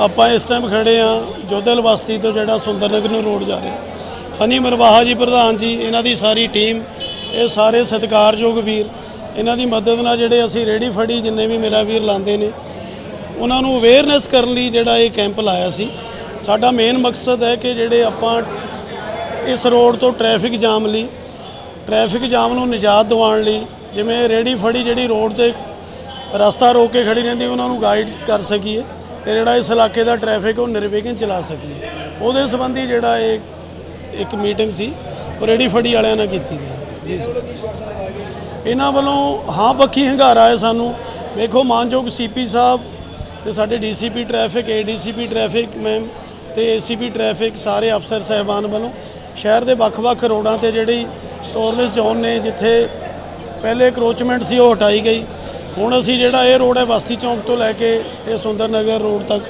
ਆਪਾਂ ਇਸ ਟਾਈਮ ਖੜੇ ਆ ਜੋਧੇਲ ਬਸਤੀ ਤੋਂ ਜਿਹੜਾ ਸੁੰਦਰਨਗਰ ਨੂੰ ਰੋਡ ਜਾ ਰਿਹਾ। ਹਨੀ ਮਰਵਾਹਾ ਜੀ ਪ੍ਰਧਾਨ ਜੀ, ਇਹਨਾਂ ਦੀ ਸਾਰੀ ਟੀਮ ਇਹ ਸਾਰੇ ਸਤਿਕਾਰਯੋਗ ਵੀਰ, ਇਹਨਾਂ ਦੀ ਮਦਦ ਨਾਲ ਜਿਹੜੇ ਅਸੀਂ ਰੇੜੀ ਫੜੀ, ਜਿੰਨੇ ਵੀ ਮੇਰਾ ਵੀਰ ਲਾਉਂਦੇ ਨੇ, ਉਹਨਾਂ ਨੂੰ ਅਵੇਅਰਨੈਸ ਕਰਨ ਲਈ ਜਿਹੜਾ ਇਹ ਕੈਂਪ ਲਾਇਆ ਸੀ। ਸਾਡਾ ਮੇਨ ਮਕਸਦ ਹੈ ਕਿ ਜਿਹੜੇ ਆਪਾਂ ਇਸ ਰੋਡ ਤੋਂ ਟ੍ਰੈਫਿਕ ਜਾਮ ਲਈ ਟ੍ਰੈਫਿਕ ਜਾਮ ਨੂੰ ਨਿਜਾਤ ਦਿਵਾਉਣ ਲਈ, ਜਿਵੇਂ ਰੇੜੀ ਫੜੀ ਜਿਹੜੀ ਰੋਡ ਤੇ ਰਸਤਾ ਰੋਕ ਕੇ ਖੜੀ ਰਹਿੰਦੀ, ਉਹਨਾਂ ਨੂੰ ਗਾਈਡ ਕਰ ਸਕੀਏ। ਤੇ ਜਿਹੜਾ ਇਸ ਇਲਾਕੇ ਦਾ ਟ੍ਰੈਫਿਕ ਉਹ ਨਿਰਵਿਘਨ ਚਲਾ ਸਕੀਏ ਉਹਦੇ ਸੰਬੰਧੀ ਜਿਹੜਾ ਇਹ ਇੱਕ ਮੀਟਿੰਗ ਸੀ, ਉਹ ਰੇੜੀ ਫੜੀ ਵਾਲਿਆਂ ਨਾਲ ਕੀਤੀ ਗਈ। ਜੀ ਸਰ। ਇਹਨਾਂ ਵੱਲੋਂ ਹਾਂ ਪੱਖੀ ਹੰਗਾਰਾ ਹੈ ਸਾਨੂੰ। ਵੇਖੋ, ਮਾਨਯੋਗ ਸੀਪੀ ਸਾਹਿਬ ਤੇ ਸਾਡੇ DCP traffic ADCP traffic ma'am ਤੇ ਏਸੀਪੀ ਟ੍ਰੈਫਿਕ ਸਾਰੇ ਅਫਸਰ ਸਹਿਬਾਨ ਵੱਲੋਂ ਸ਼ਹਿਰ ਦੇ ਵੱਖ-ਵੱਖ ਰੋਡਾਂ ਤੇ ਜਿਹੜੀ ਟੋਰਲਸ ਜ਼ੋਨ ਨੇ, ਜਿੱਥੇ ਪਹਿਲੇ ਕਰੋਚਮੈਂਟ ਸੀ, ਉਹ ਹਟਾਈ ਗਈ। ਹੁਣ ਅਸੀਂ ਜਿਹੜਾ ਇਹ ਰੋਡ ਹੈ ਬਸਤੀ ਚੌਂਕ ਤੋਂ ਲੈ ਕੇ ਇਹ ਸੁੰਦਰ ਨਗਰ ਰੋਡ ਤੱਕ,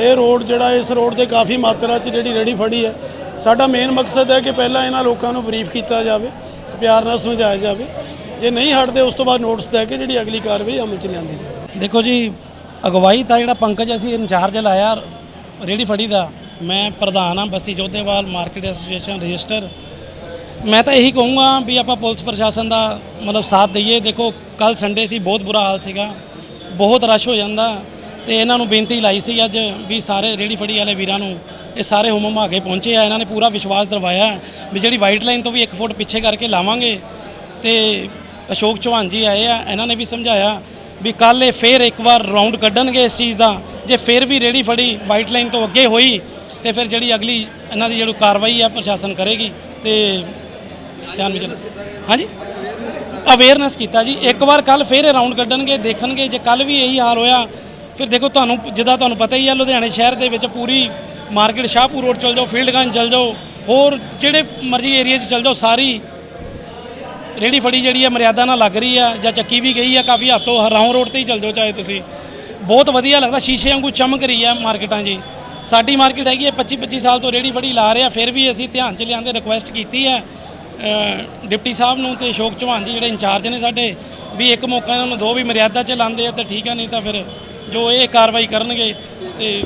ਇਹ ਰੋਡ ਜਿਹੜਾ ਇਸ ਰੋਡ ਤੇ ਕਾਫੀ ਮਾਤਰਾ 'ਚ ਜਿਹੜੀ ਰੇੜੀ ਫੜੀ ਹੈ, ਸਾਡਾ ਮੇਨ ਮਕਸਦ ਹੈ ਕਿ ਪਹਿਲਾਂ ਇਹਨਾਂ ਲੋਕਾਂ ਨੂੰ ਬਰੀਫ ਕੀਤਾ ਜਾਵੇ, ਪਿਆਰ ਨਾਲ ਸਮਝਾਇਆ ਜਾਵੇ। ਜੇ ਨਹੀਂ ਹਟਦੇ, ਉਸ ਤੋਂ ਬਾਅਦ ਨੋਟਿਸ ਦੇ ਕੇ ਜਿਹੜੀ ਅਗਲੀ ਕਾਰਵਾਈ ਅਮਲ 'ਚ ਲਿਆਂਦੀ ਜਾਵੇ। ਦੇਖੋ ਜੀ, ਅਗਵਾਈ ਤਾਂ ਜਿਹੜਾ ਪੰਕਜ ਅਸੀਂ ਇੰਚਾਰਜ ਲਾਇਆ, ਰੇੜੀ ਫੜੀ ਦਾ। ਮੈਂ ਪ੍ਰਧਾਨ ਹਾਂ, Basti Jodhewal market association register. ਮੈਂ ਤਾਂ ਇਹੀ ਕਹੂੰਗਾ ਵੀ ਆਪਾਂ ਪੁਲਿਸ ਪ੍ਰਸ਼ਾਸਨ ਦਾ ਮਤਲਬ ਸਾਥ ਦਈਏ। ਦੇਖੋ ਕੱਲ ਸੰਡੇ ਸੀ, ਬਹੁਤ ਬੁਰਾ ਹਾਲ ਸੀਗਾ। ਬਹੁਤ ਰਸ਼ ਹੋ ਜਾਂਦਾ ਤੇ ਇਹਨਾਂ ਨੂੰ ਬੇਨਤੀ ਲਾਈ ਸੀ ਅੱਜ ਵੀ ਸਾਰੇ ਰੇੜੀ ਫੜੀ ਵਾਲੇ ਵੀਰਾਂ ਨੂੰ ਇਹ ਸਾਰੇ ਹੁਮ ਆ ਕੇ ਪਹੁੰਚੇ ਆ। ਇਹਨਾਂ ਨੇ ਪੂਰਾ ਵਿਸ਼ਵਾਸ ਦਰਵਾਇਆ ਵੀ ਜਿਹੜੀ ਵਾਈਟ ਲਾਈਨ ਤੋਂ ਵੀ 1 ਫੁੱਟ ਪਿੱਛੇ ਕਰਕੇ ਲਾਵਾਂਗੇ ਤੇ ਅਸ਼ੋਕ ਚੌਹਾਨ ਜੀ ਆਏ ਆ। ਇਹਨਾਂ ਨੇ ਵੀ ਸਮਝਾਇਆ ਵੀ ਕੱਲ ਇਹ ਫੇਰ ਇੱਕ ਵਾਰ ਰਾਉਂਡ ਕੱਢਣਗੇ ਇਸ ਚੀਜ਼ ਦਾ। ਜੇ ਫੇਰ ਵੀ ਰੇੜੀ ਫੜੀ ਵਾਈਟ ਲਾਈਨ ਤੋਂ ਅੱਗੇ ਹੋਈ ਤੇ ਫਿਰ ਜਿਹੜੀ ਅਗਲੀ, ਇਹਨਾਂ ਦੀ ਜਿਹੜੀ ਕਾਰਵਾਈ ਆ, ਪ੍ਰਸ਼ਾਸਨ ਕਰੇਗੀ ਤੇ ਧਿਆਨ ਵਿੱਚ ਹਾਂਜੀ? ਅਵੇਅਰਨੈਸ ਕੀਤਾ ਜੀ। ਇੱਕ ਵਾਰ ਕੱਲ ਫੇਰ ਇਹ ਰਾਉਂਡ ਕੱਢਣਗੇ, ਦੇਖਣਗੇ। ਜੇ ਕੱਲ ਵੀ ਇਹੀ ਹਾਲ ਹੋਇਆ, ਫਿਰ ਦੇਖੋ ਤੁਹਾਨੂੰ ਜਿੱਦਾਂ ਤੁਹਾਨੂੰ ਪਤਾ ਹੀ ਆ, ਲੁਧਿਆਣੇ ਸ਼ਹਿਰ ਦੇ ਵਿੱਚ ਪੂਰੀ ਮਾਰਕੀਟ, ਸ਼ਾਹਪੁਰ ਰੋਡ ਚਲ ਜਾਓ, ਫੀਲਡਗੰਜ ਚਲ ਜਾਓ, ਹੋਰ ਜਿਹੜੇ ਮਰਜ਼ੀ ਏਰੀਆ 'ਚ ਚਲ ਜਾਓ, ਸਾਰੀ ਰੇੜੀ ਫੜੀ ਜਿਹੜੀ ਆ, ਮਰਿਆਦਾ ਨਾਲ ਲੱਗ ਰਹੀ ਆ, ਜਾਂ ਚੱਕੀ ਵੀ ਗਈ ਆ, ਕਾਫੀ ਹੱਥੋਂ ਹਰਾਉਂ ਰੋਡ ਤੇ ਹੀ ਚਲ ਜਾਓ ਚਾਹੇ ਤੁਸੀਂ। ਬਹੁਤ ਵਧੀਆ ਲੱਗਦਾ, ਸ਼ੀਸ਼ੇ ਵਾਂਗੂ ਚਮਕ ਰਹੀ ਆ ਮਾਰਕੀਟਾਂ ਜੀ। ਸਾਡੀ ਮਾਰਕੀਟ ਹੈਗੀ ਹੈ 25 25 ਸਾਲ ਤੋਂ ਰੇੜੀ ਫੜੀ ਲਾ ਰਿਹਾ ਫਿਰ ਵੀ ਅਸੀਂ ਧਿਆਨ ਚ ਲਿਆਂਦੇ ਰਿਕੁਐਸਟ ਕੀਤੀ ਹੈ ਡਿਪਟੀ ਸਾਹਿਬ ਨੂੰ ਤੇ ਅਸ਼ੋਕ ਚੌਹਾਨ ਜੀ ਜਿਹੜੇ ਇੰਚਾਰਜ ਨੇ ਸਾਡੇ, ਵੀ ਇੱਕ ਮੌਕਾ ਇਹਨਾਂ ਨੂੰ ਦੋ ਵੀ ਮਰਿਆਦਾ ਚ ਲਾਉਂਦੇ ਆ ਤਾਂ ਠੀਕ ਆ, ਨਹੀਂ ਤਾਂ ਫਿਰ ਜੋ ਇਹ ਕਾਰਵਾਈ ਕਰਨਗੇ ਤੇ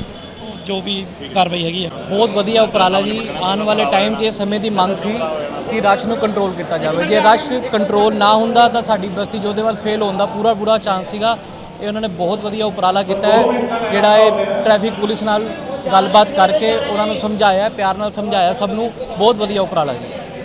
ਜੋ ਵੀ ਕਾਰਵਾਈ ਹੈਗੀ ਆ। ਬਹੁਤ ਵਧੀਆ ਉਪਰਾਲਾ ਜੀ। ਆਉਣ ਵਾਲੇ ਟਾਈਮ 'ਚ ਇਹ ਸਮੇਂ ਦੀ ਮੰਗ ਸੀ ਕਿ ਰਸ਼ ਨੂੰ ਕੰਟਰੋਲ ਕੀਤਾ ਜਾਵੇ। ਜੇ ਰਸ਼ ਕੰਟਰੋਲ ਨਾ ਹੁੰਦਾ ਤਾਂ ਸਾਡੀ ਬਸਤੀ ਜੋਧੇਵਾਲ ਫੇਲ ਹੋਣ ਦਾ ਪੂਰਾ ਪੂਰਾ ਚਾਂਸ ਸੀਗਾ। ਇਹ ਉਹਨਾਂ ਨੇ ਬਹੁਤ ਵਧੀਆ ਉਪਰਾਲਾ ਕੀਤਾ ਹੈ। ਜਿਹੜਾ ਇਹ ਟ੍ਰੈਫਿਕ ਪੁਲਿਸ ਨਾਲ ਗੱਲਬਾਤ ਕਰਕੇ ਉਹਨਾਂ ਨੂੰ ਸਮਝਾਇਆ, ਪਿਆਰ ਨਾਲ ਸਮਝਾਇਆ ਸਭ ਨੂੰ। ਬਹੁਤ ਵਧੀਆ ਉਪਰਾਲਾ ਜੀ।